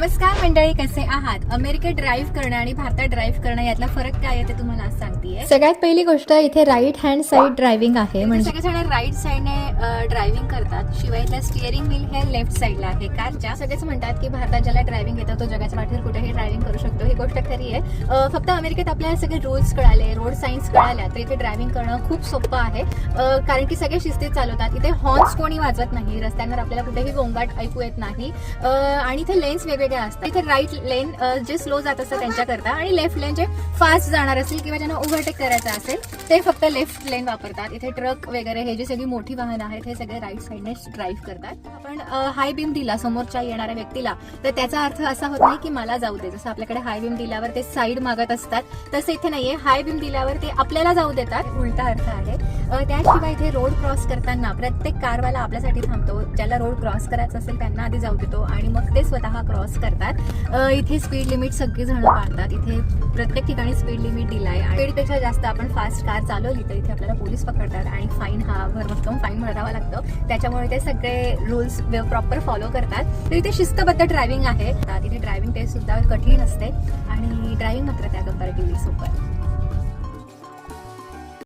नमस्कार मंडळी कसे आहात? अमेरिकेत ड्राईव्ह करणं आणि भारतात ड्राईव्ह करणं यातला फरक काय आहे ते तुम्हाला आज सांगतेय. सगळ्यात पहिली गोष्ट इथे राईट हँड साईड ड्रायव्हिंग आहे म्हणजे सगळेजण राईट साईडने ड्रायव्हिंग करतात. शिवाय त्या स्टिअरिंग व्हील हे लेफ्ट साईडला आहे. कारच्या सगळेच म्हणतात की भारतात ज्याला ड्रायव्हिंग येतं तो जगाच्या पाठीवर कुठेही ड्रायव्हिंग करू शकतो. ही गोष्ट खरी आहे. फक्त अमेरिकेत आपल्याला सगळे रूल्स कळाले रोड सायन्स कळाल्या तर इथे ड्रायव्हिंग करणं खूप सोपं आहे. कारण की सगळे शिस्तीत चालवतात. इथे हॉर्न्स कोणी वाजवत नाही. रस्त्यांवर आपल्याला कुठेही गोंगाट ऐकू येत नाही. आणि इथे लेन्स वेगवेगळ्या असतात. इथे राईट लेन जे स्लो जात असतात त्यांच्याकरता आणि लेफ्ट लेन जे फास्ट जाणार असेल किंवा ज्यांना ओव्हरटेक करायचं असेल ते फक्त लेफ्ट लेन वापरतात. इथे ट्रक वगैरे हे जे सगळी मोठी वाहनं आहेत हे सगळे राईट साईडने ड्राईव्ह करतात. आपण हाय बीम दिला समोरच्या येणाऱ्या व्यक्तीला तर त्याचा अर्थ असा होत नाही की मला जाऊ दे. जसं आपल्याकडे हाय बीम दिल्यावर ते साईड मागत असतात तसं इथे नाहीये. हाय बीम दिल्यावर ते आपल्याला जाऊ देतात. उलटा अर्थ आहे. त्याशिवाय इथे रोड क्रॉस करताना प्रत्येक कारवाला आपल्यासाठी थांबतो. ज्याला रोड क्रॉस करायचा असेल त्यांना आधी जाऊ देतो आणि मग ते स्वतः क्रॉस करतात. इथे स्पीड लिमिट सगळी जण पाळतात. इथे प्रत्येक ठिकाणी स्पीड लिमिट दिलाय. स्पीडपेक्षा जास्त आपण फास्ट कार चालवली तर इथे आपल्याला पोलीस पकडतात आणि फाईन हा भरभक्कम फाईन भरावा लागतो. त्याच्यामुळे ते सगळे रूल्स प्रॉपर फॉलो करतात. तर इथे शिस्तबद्ध ड्रायव्हिंग आहे. तिथे ड्रायव्हिंग टेस्ट सुद्धा कठीण असते. आणि ड्रायव्हिंग मात्र त्या कंपॅरेटिव्हली सोपं आहे.